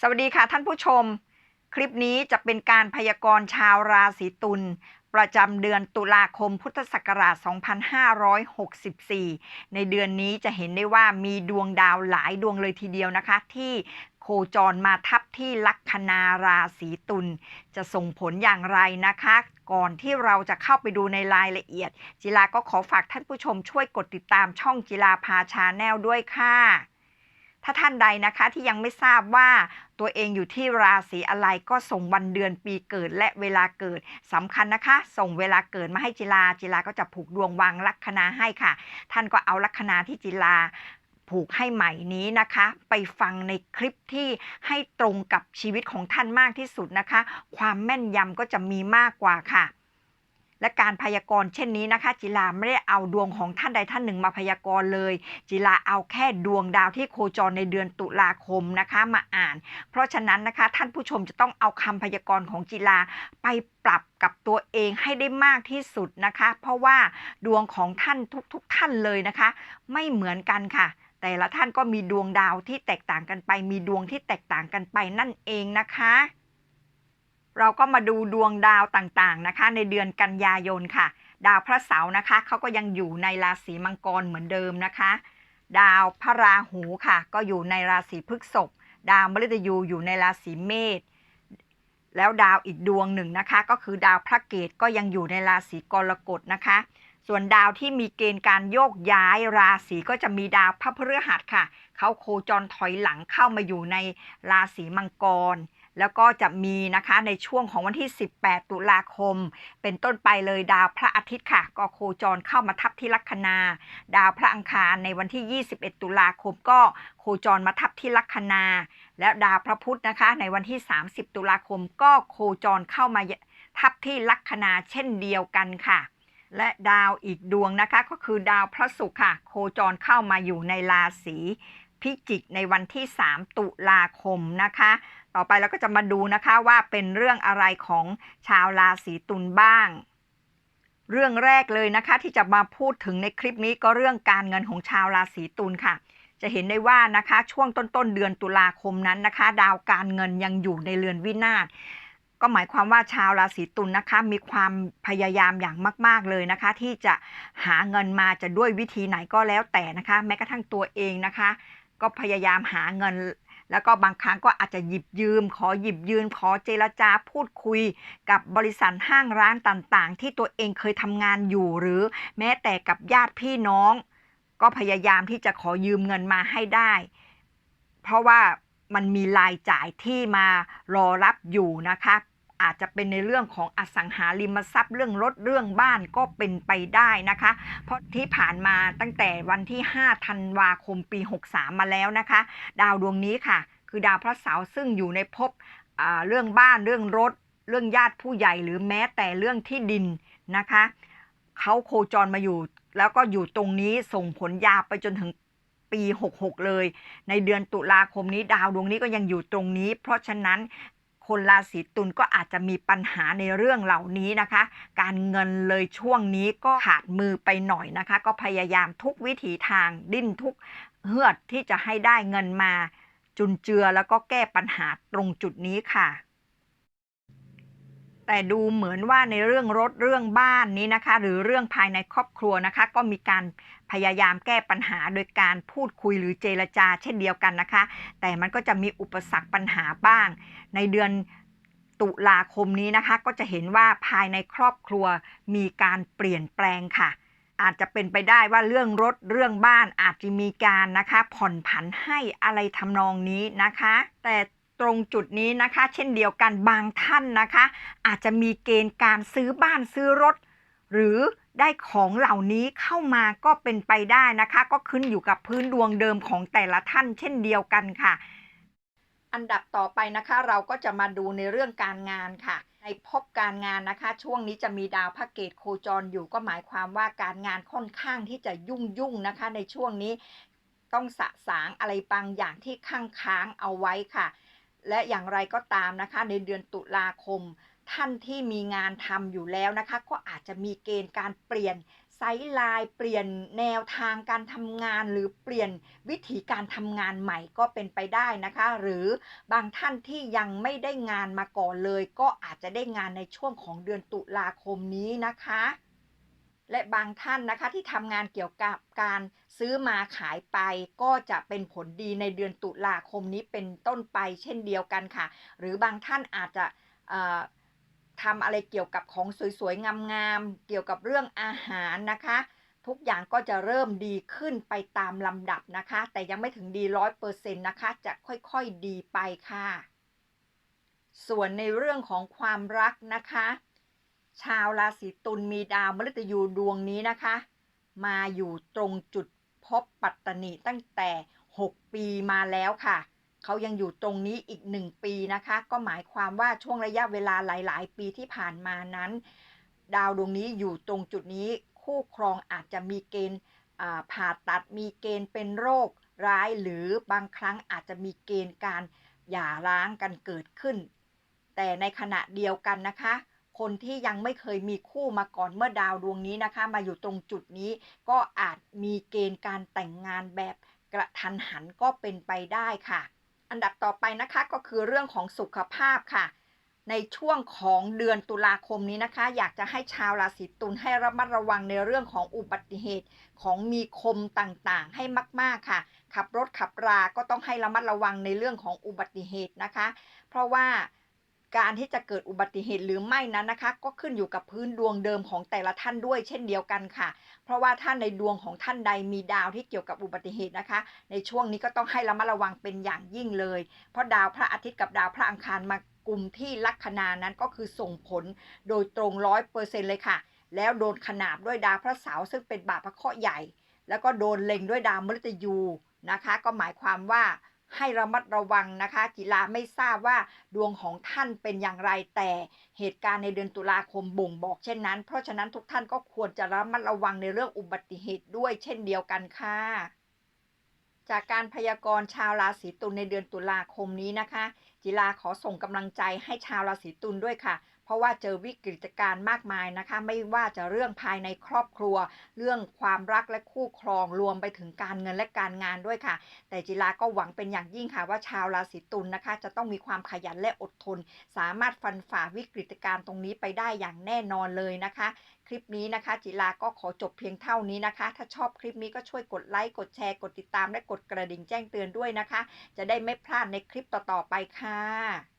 สวัสดีค่ะท่านผู้ชม คลิปนี้จะเป็นการพยากรณ์ชาวราศีตุลประจำเดือนตุลาคมพุทธศักราช 2564 ในเดือนนี้จะเห็นได้ว่ามีดวงดาวหลายดวงเลยทีเดียวนะคะ ที่โคจรมาทับที่ลัคนาราศีตุลจะส่งผลอย่างไรนะคะ ก่อนที่เราจะเข้าไปดูในรายละเอียด จิลาก็ขอฝากท่านผู้ชมช่วยกดติดตามช่องจิลาพาชาแนลด้วยค่ะ ถ้าท่านใดนะคะที่ยังไม่ทราบว่าตัวเองอยู่ที่ราศีอะไรก็ส่งวันเดือนปีเกิดและเวลาเกิดสำคัญนะคะ ส่งเวลาเกิดมาให้จิลาจิลาก็จะผูกดวงวางลัคนาให้ค่ะ ท่านก็เอาลัคนาที่จิลาผูกให้ใหม่นี้นะคะ ไปฟังในคลิปที่ให้ตรงกับชีวิตของท่านมากที่สุดนะคะ ความแม่นยำก็จะมีมากกว่าค่ะ และการพยากรณ์เช่นนี้นะคะ จิลาไม่ได้เอาดวงของท่านใดท่านหนึ่งมาพยากรณ์เลย จิลาเอาแค่ดวงดาวที่โคจรในเดือนตุลาคมนะคะมาอ่าน เพราะฉะนั้นนะคะท่านผู้ชมจะต้องเอาคำพยากรณ์ของจิลาไปปรับกับตัวเองให้ได้มากที่สุดนะคะ เพราะว่าดวงของท่านทุกๆ ท่านเลยนะคะ ไม่เหมือนกันค่ะแต่ละท่านก็มีดวงดาวที่แตกต่างกันไป มีดวงที่แตกต่างกันไปนั่นเองนะคะ เราก็มาดูดวงดาวต่างๆนะคะ ในเดือนกันยายนค่ะ ดาวพระเสาร์นะคะเขาก็ยังอยู่ในราศีมังกรเหมือนเดิมนะคะ ดาวพระราหูค่ะ ก็อยู่ในราศีพฤษภดาวมฤตยูอยู่ในราศีเมษแล้วดาวอีกดวงหนึ่งนะคะ ก็คือดาวพระเกตก็ยังอยู่ในราศีกรกฎนะคะ ส่วนดาวที่มีเกณฑ์การโยกย้ายราศีก็จะมีดาวพระพฤหัสค่ะเขาโคจรถอยหลังเข้ามาอยู่ในราศีมังกร แล้วก็จะมีนะคะในช่วงของวันที่ 18 ตุลาคม เป็นต้นไปเลยดาวพระอาทิตย์ค่ะ ก็โคจรเข้ามาทับที่ลัคนา ดาวพระอังคารในวันที่ 21 ตุลาคมก็โคจรมาทับที่ลัคนา และดาวพระพุธนะคะ ในวันที่ 30 ตุลาคมก็โคจรเข้ามาทับที่ลัคนาเช่นเดียวกันค่ะ และดาวอีกดวงนะคะก็คือดาวพระศุกร์ค่ะ โคจรเข้ามาอยู่ในราศีพิจิกในวันที่ 3 ตุลาคมนะคะ ต่อไปเราก็จะมาดูนะคะว่าเป็นเรื่องอะไรของชาวราศีตุลบ้าง เรื่องแรกเลยนะคะที่จะมาพูดถึงในคลิปนี้ก็เรื่องการเงินของชาวราศีตุลค่ะ จะเห็นได้ว่านะคะช่วงต้นๆเดือนตุลาคมนั้นนะคะ ดาวการเงินยังอยู่ในเรือนวินาศก็หมายความว่าชาวราศีตุลนะคะ มีความพยายามอย่างมาก ๆเลยนะคะ ที่จะหาเงินมาจะด้วยวิธีไหนก็แล้วแต่นะคะ แม้กระทั่งตัวเองนะคะ ก็พยายามหาเงิน แล้วก็บางครั้งก็อาจจะหยิบยืม ขอหยิบยืมขอเจรจาพูดคุย กับบริษัทห้างร้านต่างๆ ที่ตัวเองเคยทำงานอยู่หรือแม้แต่กับญาติพี่น้อง ก็พยายามที่จะขอยืมเงินมาให้ได้ เพราะว่ามันมีรายจ่ายที่มารอรับอยู่นะคะ อาจจะเป็นในเรื่องของอสังหาริมทรัพย์เรื่องรถเรื่องบ้านก็เป็นไปได้นะคะ เพราะที่ผ่านมาตั้งแต่วันที่ 5 ธันวาคมปี 63 มาแล้วนะคะ ดาวดวงนี้ค่ะ คือดาวพระเสาร์ซึ่งอยู่ในภพอ่าเรื่องบ้านเรื่องรถ เรื่องญาติผู้ใหญ่หรือแม้แต่เรื่องที่ดินนะคะเขาโคจรมาอยู่แล้วก็อยู่ตรงนี้ส่งผลยาวไปจนถึงปี 66 เลย ในเดือนตุลาคมนี้ดาวดวงนี้ก็ยังอยู่ตรงนี้ เพราะฉะนั้น คนราศีตุลก็อาจจะมีปัญหาในเรื่องเหล่านี้นะคะ การเงินเลยช่วงนี้ก็ขาดมือไปหน่อยนะคะ ก็พยายามทุกวิถีทางดิ้นทุกเฮือดที่จะให้ได้เงินมา จุนเจือแล้วก็แก้ปัญหาตรงจุดนี้ค่ะ แต่ดูเหมือนว่าในเรื่องรถเรื่องบ้านนี้นะคะ หรือเรื่องภายในครอบครัวนะคะ ก็มีการพยายามแก้ปัญหาโดยการพูดคุยหรือเจรจา เช่นเดียวกันนะคะ แต่มันก็จะมีอุปสรรคปัญหาบ้าง ในเดือนตุลาคมนี้นะคะ ก็จะเห็นว่าภายในครอบครัวมีการเปลี่ยนแปลงค่ะ อาจจะเป็นไปได้ว่าเรื่องรถเรื่องบ้านอาจจะมีการนะคะ ผ่อนผันให้อะไรทำนองนี้นะคะ แต่ ตรงจุดนี้นะคะ เช่นเดียวกันบางท่านนะคะ อาจจะมีเกณฑ์การซื้อบ้านซื้อรถ หรือได้ของเหล่านี้เข้ามาก็เป็นไปได้นะคะ ก็ขึ้นอยู่กับพื้นดวงเดิมของแต่ละท่าน เช่นเดียวกันค่ะ อันดับต่อไปนะคะเราก็จะมาดูในเรื่องการงานค่ะ ในพบการงานนะคะ ช่วงนี้จะมีดาวพระเกตโคจรอยู่ก็หมายความว่าการงานค่อนข้างที่จะยุ่งยุ่งนะคะ ในช่วงนี้ต้องสะสางอะไรบางอย่างที่ค้างค้างเอาไว้ค่ะ และอย่างไรก็ตามนะคะในเดือนตุลาคม ท่านที่มีงานทำอยู่แล้วนะคะ ก็อาจจะมีเกณฑ์การเปลี่ยนไซด์ไลน์เปลี่ยนแนวทางการทำงาน หรือเปลี่ยนวิธีการทำงานใหม่ก็เป็นไปได้นะคะ หรือบางท่านที่ยังไม่ได้งานมาก่อนเลย ก็อาจจะได้งานในช่วงของเดือนตุลาคมนี้นะคะ และบางท่านนะคะที่ทำงานเกี่ยวกับการซื้อมาขายไป ก็จะเป็นผลดีในเดือนตุลาคมนี้เป็นต้นไปเช่นเดียวกันค่ะ หรือบางท่านอาจจะทำอะไรเกี่ยวกับของสวยๆงามๆเกี่ยวกับเรื่องอาหารนะคะ ทุกอย่างก็จะเริ่มดีขึ้นไปตามลำดับนะคะ แต่ยังไม่ถึงดีร้อยเปอร์เซ็นต์นะคะ จะค่อยๆดีไปค่ะ ส่วนในเรื่องของความรักนะคะ ชาวราศีตุลมีดาวมฤตยูดวงนี้นะคะ มาอยู่ตรงจุดพบปัตตนิตั้งแต่ 6 ปีมาแล้วค่ะ เขายังอยู่ตรงนี้อีก 1 ปีนะคะ ก็หมายความว่าช่วงระยะเวลาหลาย ๆ ปีที่ผ่านมานั้น ดาวดวงนี้อยู่ตรงจุดนี้คู่ครองอาจจะมีเกณฑ์ผ่าตัดมีเกณฑ์เป็นโรคร้ายหรือบางครั้งอาจจะมีเกณฑ์การหย่าร้างกันเกิดขึ้น แต่ในขณะเดียวกันนะคะ คนที่ยังไม่เคยมีคู่มาก่อนเมื่อดาวดวงนี้นะคะ มาอยู่ตรงจุดนี้ ก็อาจมีเกณฑ์การแต่งงานแบบกระทันหันก็เป็นไปได้ค่ะ อันดับต่อไปนะคะก็คือเรื่องของสุขภาพค่ะ ในช่วงของเดือนตุลาคมนี้นะคะ อยากจะให้ชาวราศีตุลให้ระมัดระวังในเรื่องของอุบัติเหตุของมีคมต่างๆ ให้มาก ๆค่ะ ขับรถขับราก็ต้องให้ระมัดระวังในเรื่องของอุบัติเหตุนะคะ เพราะว่า การที่จะเกิดอุบัติเหตุหรือไม่นั้นนะคะ ก็ขึ้นอยู่กับพื้นดวงเดิมของแต่ละท่านด้วยเช่นเดียวกันค่ะ เพราะว่าท่านในดวงของท่านใดมีดาวที่เกี่ยวกับอุบัติเหตุนะคะ ในช่วงนี้ก็ต้องให้ระมัดระวังเป็นอย่างยิ่งเลย เพราะดาวพระอาทิตย์กับดาวพระอังคารมากลุ่มที่ลัคนานั้นก็คือส่งผลโดยตรงร้อยเปอร์เซ็นเลยค่ะ แล้วโดนขนาบด้วยดาวพระเสาร์ซึ่งเป็นบาปพระเคราะห์ใหญ่ แล้วก็โดนเล็งด้วยดาวมฤตยูนะคะ ก็หมายความว่า ให้ระมัดระวังนะคะ กีฬาไม่ทราบว่าดวงของท่านเป็นอย่างไรแต่เหตุการณ์ในเดือนตุลาคมบ่งบอกเช่นนั้น เพราะฉะนั้นทุกท่านก็ควรจะระมัดระวังในเรื่องอุบัติเหตุด้วยเช่นเดียวกันค่ะจากการพยากรณ์ชาวราศีตุลในเดือนตุลาคมนี้นะคะ จิลาขอส่งกำลังใจให้ชาวราศีตุลด้วยค่ะ เพราะว่าเจอวิกฤตการณ์มากมายนะคะ ไม่ว่าจะเรื่องภายในครอบครัว เรื่องความรักและคู่ครองรวมไปถึงการเงินและการงานด้วยค่ะ แต่จิลาก็หวังเป็นอย่างยิ่งค่ะว่าชาวราศีตุลนะคะ จะต้องมีความขยันและอดทน สามารถฟันฝ่าวิกฤตการณ์ตรงนี้ไปได้อย่างแน่นอนเลยนะคะ คลิปนี้นะคะ จิลาก็ขอจบเพียงเท่านี้นะคะ ถ้าชอบคลิปนี้ก็ช่วยกดไลค์กดแชร์กดติดตามและกดกระดิ่งแจ้งเตือนด้วยนะคะ จะได้ไม่พลาดในคลิปต่อๆไปค่ะ